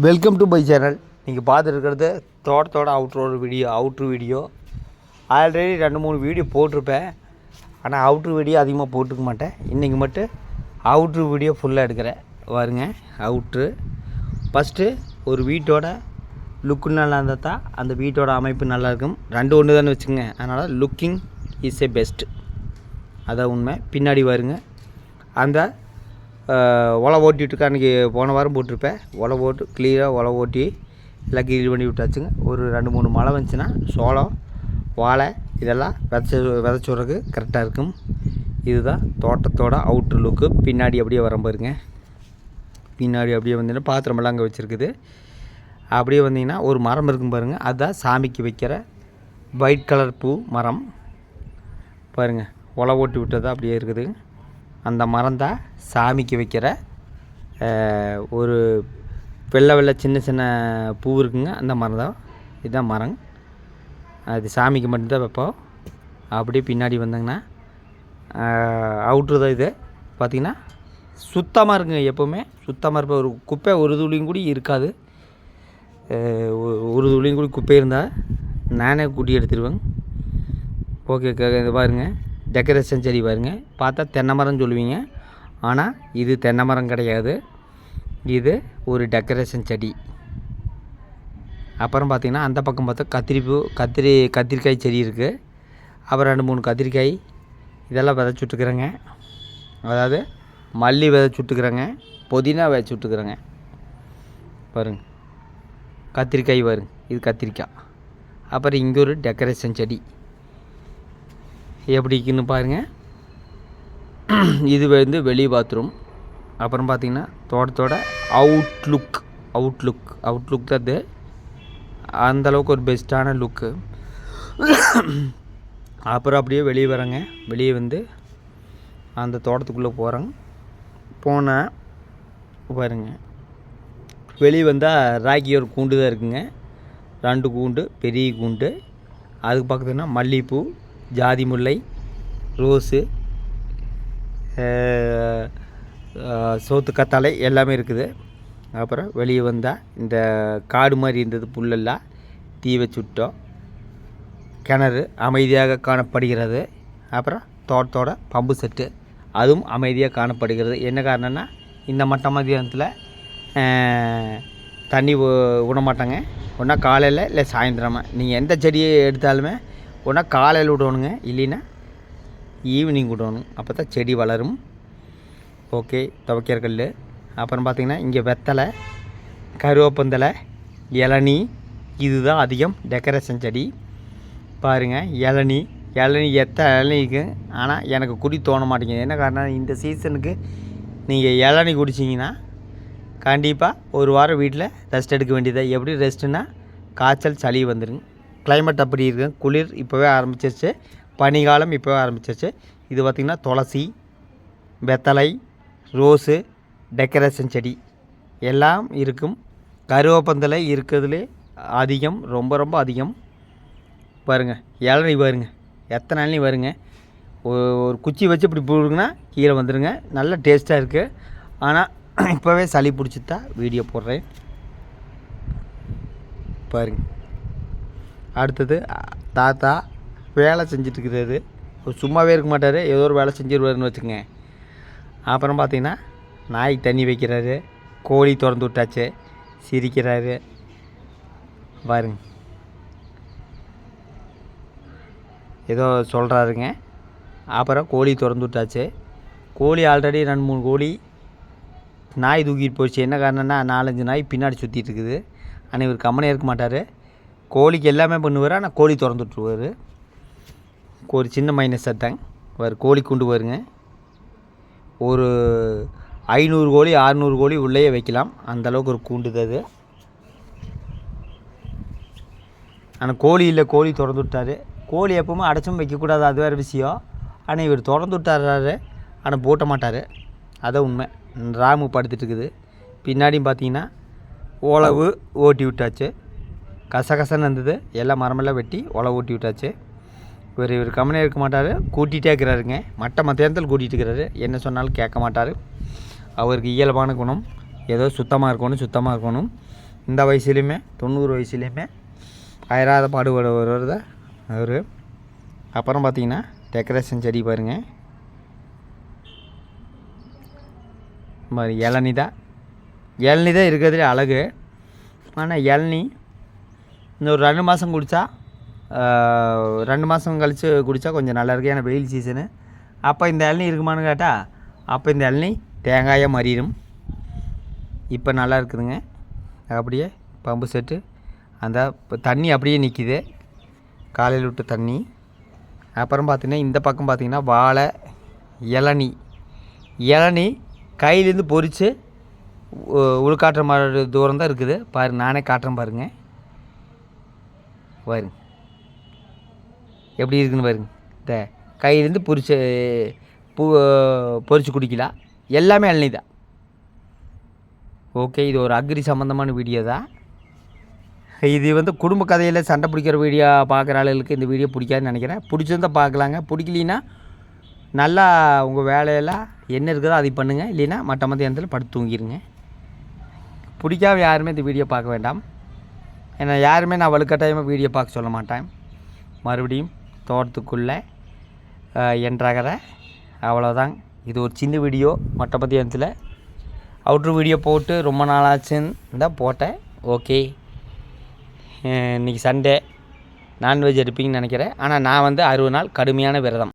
Welcome to my channel நீங்கள் பார்த்துருக்கிறது தோட்டத்தோட அவுட்ரோட வீடியோ அவுட்ரு வீடியோ ஆல்ரெடி ரெண்டு மூணு வீடியோ போட்டிருப்பேன். ஆனால் அவுட்ரு வீடியோ அதிகமாக போட்டுக்க மாட்டேன். இன்றைக்கி மட்டும் அவுட்ரு வீடியோ ஃபுல்லாக எடுக்கிறேன். வருங்க அவுட்ரு ஃபஸ்ட்டு ஒரு வீட்டோட லுக்கு நல்லா இருந்தால் தான் அந்த வீட்டோட அமைப்பு நல்லா இருக்கும். ரெண்டு ஒன்று தானே வச்சுங்க அதனால் லுக்கிங் இஸ் ஏ பெஸ்ட் அதான் உண்மை. பின்னாடி வருங்க அந்த ஒலை ஓட்டிட்டு அன்றைக்கி போன வாரம் போட்டிருப்பேன். ஒலை ஓட்டு க்ளீனாக ஒலை ஓட்டி எல்லாம் கிளீன் பண்ணி விட்டாச்சுங்க. ஒரு ரெண்டு மூணு மழை வந்துச்சுன்னா சோளம் வாழை இதெல்லாம் விதச்ச விதைச்சி கரெக்டாக இருக்கும். இதுதான் தோட்டத்தோட அவுட்ரு லுக்கு பின்னாடி அப்படியே வர பாருங்க. பின்னாடி அப்படியே வந்தீங்கன்னா பாத்திரமெல்லாம் அங்கே வச்சுருக்குது. அப்படியே வந்தீங்கன்னா ஒரு மரம் இருக்கும் பாருங்கள் அதுதான் சாமிக்கு வைக்கிற ஒயிட் கலர் பூ மரம். பாருங்கள் ஒலை ஓட்டி விட்டதாக அப்படியே இருக்குது. அந்த மரம் தான் சாமிக்கு வைக்கிற ஒரு வெள்ளை வெள்ளை சின்ன சின்ன பூ இருக்குங்க. அந்த மரம் தான் இதுதான் மரம் அது சாமிக்கு மட்டும்தான் வைப்போம். அப்படியே பின்னாடி வந்தாங்கன்னா அவுட்ரு தான் இது. பார்த்திங்கன்னா சுத்தமாக இருக்குங்க எப்போவுமே. சுத்தமாக இருப்ப ஒரு குப்பை ஒரு துளியும் கூட இருக்காது. ஒரு துளியும் கூட குப்பை இருந்தால் நானே கூட்டி எடுத்துருவேங்க ஓகே இது பாருங்க. டெக்கரேஷன் செடி பாருங்க. பார்த்தா தென்னை மரம் சொல்லுவீங்க. ஆனால் இது தென்னை மரம் கிடையாது. இது ஒரு டெக்கரேஷன் செடி. அப்புறம் பார்த்திங்கன்னா அந்த பக்கம் பார்த்தா கத்திரிப்பூ கத்திரி கத்திரிக்காய் செடி இருக்குது அப்புறம் ரெண்டு மூணு கத்திரிக்காய். இதெல்லாம் விதைச்சுட்டுக்கிறேங்க அதாவது மல்லி விதைச்சுட்டுக்கிறேங்க புதினா விதைச்சி பாருங்க. கத்திரிக்காய் பாருங்க. இது கத்திரிக்காய். அப்புறம் இங்கே ஒரு டெக்கரேஷன் செடி. எப்படிக்குன்னு பாருங்கள் இது வந்து வெளி பாத்ரூம் அப்புறம் பார்த்தீங்கன்னா தோட்டத்தோட அவுட்லுக் அவுட்லுக் அவுட்லுக் தான் அது அந்தளவுக்கு ஒரு பெஸ்ட்டான லுக்கு அப்புறம் அப்படியே வெளியே வரேங்க வெளியே வந்து அந்த தோட்டத்துக்குள்ளே போகிறேங்க போனால் பாருங்க. வெளியே வந்தால் ராக்கி ஒரு கூண்டு தான் இருக்குங்க. ரெண்டு கூண்டு பெரிய கூண்டு. அதுக்கு பக்கத்துனா மல்லிகைப்பூ ஜாதி முல்லை ரோஸு சோத்து கத்தாழை எல்லாமே இருக்குது. அப்புறம் வெளியே வந்தால் இந்த காடு மாதிரி இருந்தது புல்லெல்லாம் தீவை சுட்டோம் கிணறு அமைதியாக காணப்படுகிறது. அப்புறம் தோட்டத்தோட பம்பு செட்டு அதுவும் அமைதியாக காணப்படுகிறது. என்ன காரணம்னா இந்த மட்ட மதியானத்தில் தண்ணி விட மாட்டாங்க ஒன்றா காலையில் இல்லை சாயந்தரமாக நீங்கள் எந்த செடியை எடுத்தாலுமே ஒன்றா காலையில் விடணுங்க இல்லைன்னா ஈவினிங் விடணும். அப்போ தான் செடி வளரும். ஓகே துவைக்கற்கல் அப்புறம் பார்த்திங்கன்னா இங்கே வெத்தலை கருவேப்பந்தலை இளநி இதுதான் அதிகம் டெக்கரேஷன் செடி. பாருங்கள் இளநீ இளநி எத்தனை இளநி இருக்கு ஆனால் எனக்கு குடி தோண மாட்டேங்குது. என்ன காரணம் இந்த சீசனுக்கு நீங்கள் இளநி குடிச்சிங்கன்னா கண்டிப்பாக ஒரு வாரம் வீட்டில் ரெஸ்ட் எடுக்க வேண்டியது? எப்படி ரெஸ்ட்டுன்னா காய்ச்சல் சளி வந்துடுங்க கிளைமேட் அப்படி இருக்கு. குளிர் இப்போவே ஆரம்பிச்சிருச்சு. பனிக்காலம் இப்போவே ஆரம்பிச்சிருச்சு. இது பார்த்திங்கன்னா துளசி வெத்தலை ரோஸு டெக்கரேஷன் செடி. எல்லாம் இருக்கும். கருவேப்பந்தலை இருக்கிறதுலே அதிகம் ரொம்ப ரொம்ப அதிகம். பாருங்கள் இளநீ பாருங்க. எத்தனை இளநீ வருங்க ஒரு குச்சி வச்சு இப்படி போடுங்கன்னா கீழே வந்துடுங்க நல்ல டேஸ்ட்டாக இருக்குது ஆனால் இப்போவே சளி பிடிச்சி தான் வீடியோ போடுறேன். பாருங்க. அடுத்தது தாத்தா வேலை செஞ்சிட்ருக்கிறாரு சும்மாவே இருக்க மாட்டார் ஏதோ ஒரு வேலை செஞ்சிருவாருன்னு வச்சுக்கோங்க. அப்புறம் பார்த்தீங்கன்னா நாய்க்கு தண்ணி வைக்கிறாரு கோழி திறந்து விட்டாச்சு சிரிக்கிறாரு. பாருங்க. ஏதோ சொல்கிறாருங்க அப்புறம் கோழி திறந்து விட்டாச்சு. கோழி ஆல்ரெடி ரெண்டு மூணு கோழி நாய் தூக்கிட்டு போச்சு. என்ன காரணம்னா நாலஞ்சு நாய் பின்னாடி சுற்றிட்டு இருக்குது. ஆனால் இவர் கம்மனே இருக்க மாட்டார். கோழிக்கு எல்லாமே பண்ணுவார் ஆனால் கோழி திறந்து விட்ருவார் ஒரு சின்ன மைனஸ் சத்தாங்க அவர் கோழி கொண்டு வருங்க ஒரு ஐநூறு கோழி ஆறுநூறு கோழி உள்ளேயே வைக்கலாம். அந்த அளவுக்கு ஒரு கூண்டுது அது. ஆனால் கோழி இல்லை கோழி திறந்து விட்டார் கோழி எப்பவுமே அடைச்சும் வைக்கக்கூடாது அது வேறு விஷயம். ஆனால் இவர் திறந்து விட்டாராரு ஆனால் போட்ட மாட்டார். அதான் உண்மை. ராமு படுத்துட்டு இருக்குது. பின்னாடியும் பார்த்தீங்கன்னா ஓலவு ஓட்டி விட்டாச்சு. கசகசன்னு இருந்தது. எல்லாம் மரமெல்லாம் வெட்டி ஒலை ஊட்டி விட்டாச்சு. இவர் இவர் கம்மனே இருக்க மாட்டார். கூட்டிகிட்டே இருக்கிறாருங்க. மட்ட மத்தியானத்தில் கூட்டிகிட்டு இருக்கிறாரு. என்ன சொன்னாலும் கேட்க மாட்டார். அவருக்கு இயல்பான குணம். ஏதோ சுத்தமாக இருக்கணும் சுத்தமாக இருக்கணும். இந்த வயசுலேயுமே தொண்ணூறு வயசுலேயுமே அயராத பாடுபட தான் அவர். அப்புறம் பார்த்தீங்கன்னா டெக்கரேஷன் செடி பாருங்கள் மாதிரி இளநி தான் இளநி தான் இருக்கிறதுலே அழகு. ஆனால் இளநி இந்த ஒரு ரெண்டு மாதம் குடித்தா ரெண்டு மாதம் கழித்து குடித்தா கொஞ்சம் நல்லா இருக்கு. ஏன்னா வெயில் சீசனு அப்போ இந்த இளநி இருக்குமான்னு கேட்டால் அப்போ இந்த இளநி தேங்காயாக மாறிடும் இப்போ நல்லா இருக்குதுங்க. அப்படியே பம்பு செட்டு. அந்த இப்போ தண்ணி அப்படியே நிற்கிது காலையில் விட்டு தண்ணி. அப்புறம் பார்த்திங்கன்னா இந்த பக்கம் பார்த்திங்கன்னா வாழை இளநி. இளநி கையிலேருந்து பொறித்து உள்காட்டுற மாதிரி தூரம் தான் இருக்குது. பாரு நானே காட்டுறேன் பாருங்கள் பாருங்க. எப்படி இருக்குன்னு பாருங்க. இந்த கையிலேருந்து பொரிச்சு பூ பொரிச்சு குடிக்கலாம் எல்லாமே இளநி தான் ஓகே இது ஒரு அக்ரி சம்மந்தமான வீடியோ தான் இது வந்து குடும்ப கதையில் சண்டை பிடிக்கிற வீடியோ பார்க்குற ஆளுகளுக்கு இந்த வீடியோ பிடிக்காதுன்னு நினைக்கிறேன். பிடிச்சிருந்தா பார்க்கலாங்க பிடிக்கலின்னா நல்லா உங்கள் வேலையெல்லாம் என்ன இருக்குதோ அதை பண்ணுங்கள் இல்லைன்னா மற்ற மற்ற இடத்துல படுத்து தூங்கிடுங்க பிடிக்காம யாருமே இந்த வீடியோ பார்க்க வேண்டாம். ஏன்னா யாருமே நான் வலுக்கட்டாயமாக வீடியோ பார்க்க சொல்ல மாட்டேன். மறுபடியும் தோட்டத்துக்குள்ளே என்றாகிற அவ்வளோதான் இது ஒரு சின்ன வீடியோ மற்ற மத்தியானத்தில். அவுட்ரு வீடியோ போட்டு ரொம்ப நாளாச்சுன்னு தான் போட்டேன். ஓகே. இன்றைக்கி சண்டே. நான்வெஜ் எடுப்பீங்கன்னு நினைக்கிறேன். ஆனால் நான் வந்து அறுபது நாள் கடுமையான விரதம்.